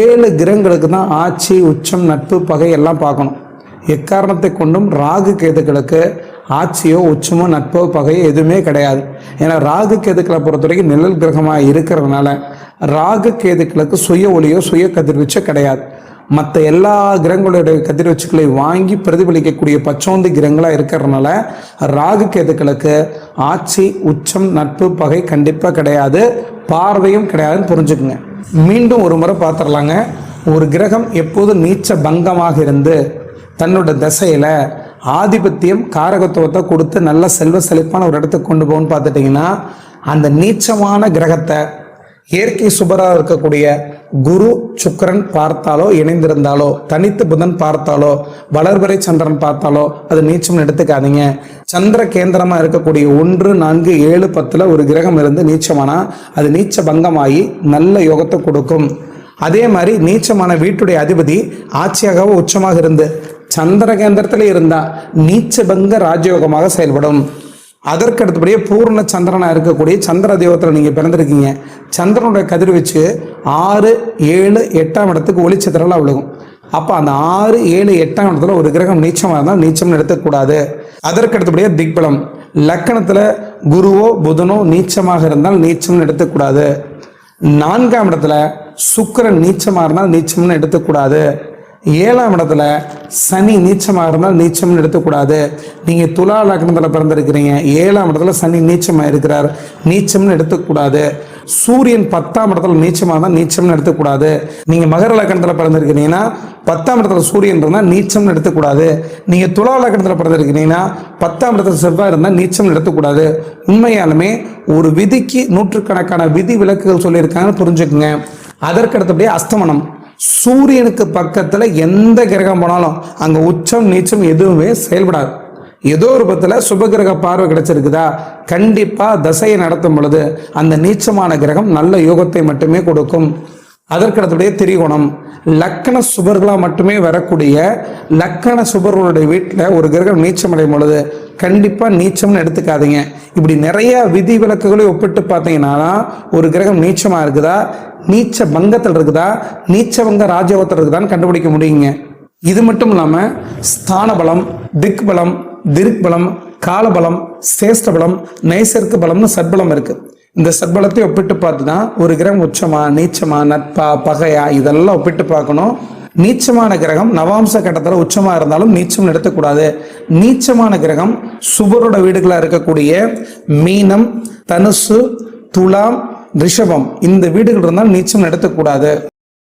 ஏழு கிரகங்களுக்கு தான் ஆட்சி உச்சம் நட்பு பகை எல்லாம் பார்க்கணும். எக்காரணத்தை கொண்டும் ராகு கேதுக்களுக்கு ஆட்சியோ உச்சமோ நட்போ பகையோ எதுவுமே கிடையாது. ஏன்னா ராகு கேதுக்களை பொறுத்த வரைக்கும் நிழல் கிரகமாக இருக்கிறதுனால ராகு கேதுக்களுக்கு சுய ஒளியோ சுய கதிர்வீச்சோ கிடையாது. மற்ற எல்லா கிரகங்களுடைய கதிர்வீச்சுக்களை வாங்கி பிரதிபலிக்கக்கூடிய பச்சோந்தி கிரகங்களாக இருக்கிறதுனால ராகு கேதுக்களுக்கு ஆட்சி உச்சம் நட்பு பகை கண்டிப்பாக கிடையாது. பார்வையும் கிடையாதுன்னு புரிஞ்சுக்குங்க. மீண்டும் ஒரு முறை பார்த்துடலாங்க. ஒரு கிரகம் எப்போதும் நீச்ச பங்கமாக இருந்து தன்னோட தசையில் ஆதிபத்தியம் காரகத்துவத்தை கொடுத்து நல்ல செல்வ செழிப்பான ஒரு இடத்துக்கு கொண்டு போகணும்னு பார்த்துட்டிங்கன்னா அந்த நீச்சமான கிரகத்தை இயற்கை சுபராக இருக்கக்கூடிய குரு சுக்கரன் பார்த்தாலோ இணைந்திருந்தாலோ தனித்து புதன் பார்த்தாலோ வளர்வரை சந்திரன் பார்த்தாலோ அது நீச்சம் எடுத்துக்காதீங்க. சந்திர கேந்திரமா இருக்கக்கூடிய ஒன்று நான்கு ஏழு பத்துல ஒரு கிரகம் இருந்து நீச்சமானா அது நீச்ச பங்கமாகி நல்ல யோகத்தை கொடுக்கும். அதே மாதிரி நீச்சமான வீட்டுடைய அதிபதி ஆட்சியாகவோ உச்சமாக இருந்து சந்திர கேந்திரத்தில் இருந்தா நீச்ச பங்க ராஜயோகமாக செயல்படும். அதற்கு அடுத்தபடியே பூர்ண சந்திரனா இருக்கக்கூடிய சந்திர தெய்வத்தில் நீங்க பிறந்திருக்கீங்க. சந்திரனுடைய கதிர் வச்சு ஆறு ஏழு எட்டாம் இடத்துக்கு ஒளிச்சத்திரலாம் விழுகும். அப்போ அந்த ஆறு ஏழு எட்டாம் இடத்துல ஒரு கிரகம் நீச்சமாக இருந்தால் நீச்சம்னு எடுத்துக்கூடாது. அதற்கு அடுத்தபடியாக திக்பலம். லக்கணத்தில் குருவோ புதனோ நீச்சமாக இருந்தால் நீச்சம்னு எடுத்துக்கூடாது. நான்காம் இடத்துல சுக்கிரன் நீச்சமாக இருந்தால் நீச்சம்னு எடுத்துக்கூடாது. ஏழாம் இடத்துல சனி நீச்சமாக இருந்தால் நீச்சம்னு எடுத்துக்கூடாது. நீங்கள் துலா லக்னத்தில் பிறந்திருக்கிறீங்க. ஏழாம் இடத்துல சனி நீச்சமாக இருக்கிறார். நீச்சம்னு எடுத்துக்கூடாது. சூரியன் பத்தாம் இடத்துல நீச்சமாக இருந்தால் நீச்சம்னு எடுத்துக்கூடாது. நீங்கள் மகர லக்கணத்தில் பிறந்திருக்கிறீங்கன்னா பத்தாம் இடத்துல சூரியன் இருந்தால் நீச்சம்னு எடுத்துக்கூடாது. நீங்கள் துலா லக்கணத்தில் பிறந்திருக்கிறீங்கன்னா பத்தாம் இடத்துல செவ்வாய் இருந்தால் நீச்சம்னு எடுத்துக்கூடாது. உண்மையாலுமே ஒரு விதிக்கு நூற்றுக்கணக்கான விதி விலக்குகள் சொல்லியிருக்காங்கன்னு புரிஞ்சுக்குங்க. அதற்கு அடுத்தபடியே அஸ்தமனம். சூரியனுக்கு பக்கத்தில் எந்த கிரகம் போனாலும் அங்கே உச்சம் நீச்சம் எதுவுமே செயல்படாது. ஏதோ ஒரு பத்தில் சுபகிரக பார்வை கிடைச்சிருக்குதா? கண்டிப்பாக தசையை நடத்தும் பொழுது அந்த நீச்சமான கிரகம் நல்ல யோகத்தை மட்டுமே கொடுக்கும். அதற்கடுத்தபடியே திரிகோணம். லக்கண சுபர்களாக மட்டுமே வரக்கூடிய லக்கண சுபர்களுடைய வீட்டில் ஒரு கிரகம் நீச்சம் அடையும் பொழுது கண்டிப்பாக நீச்சம்னு எடுத்துக்காதீங்க. இப்படி நிறைய விதி விலக்குகளை ஒப்பிட்டு பார்த்தீங்கன்னா ஒரு கிரகம் நீச்சமாக இருக்குதா? நீச்ச பங்கத்தில் இருக்குதா? நீச்ச பங்க ராஜயோகத்தில் இருக்குதான்னு கண்டுபிடிக்க முடியுங்க. இது மட்டும் இல்லாமல் ஸ்தான பலம் திக் பலம் திருக் பலம் காலபலம் சேஷ்ட பலம் நைசர்க்கு பலம்னு சத்பலம் இருக்குது இந்த சத்பலத்தை ஒப்பிட்டு பார்த்து தான் ஒரு கிரகம் உச்சமா நீச்சமா நட்பா பகையா இதெல்லாம் ஒப்பிட்டு பார்க்கணும். நீச்சமான கிரகம் நவாம்ச கட்டத்தில் உச்சமாக இருந்தாலும் நீச்சம் நடத்தக்கூடாது நீச்சமான கிரகம் சுபரோட வீடுகளாக இருக்கக்கூடிய மீனம் தனுசு துலாம் ரிஷபம் இந்த வீடுகள் இருந்தால் நீச்சம் நடத்தக்கூடாது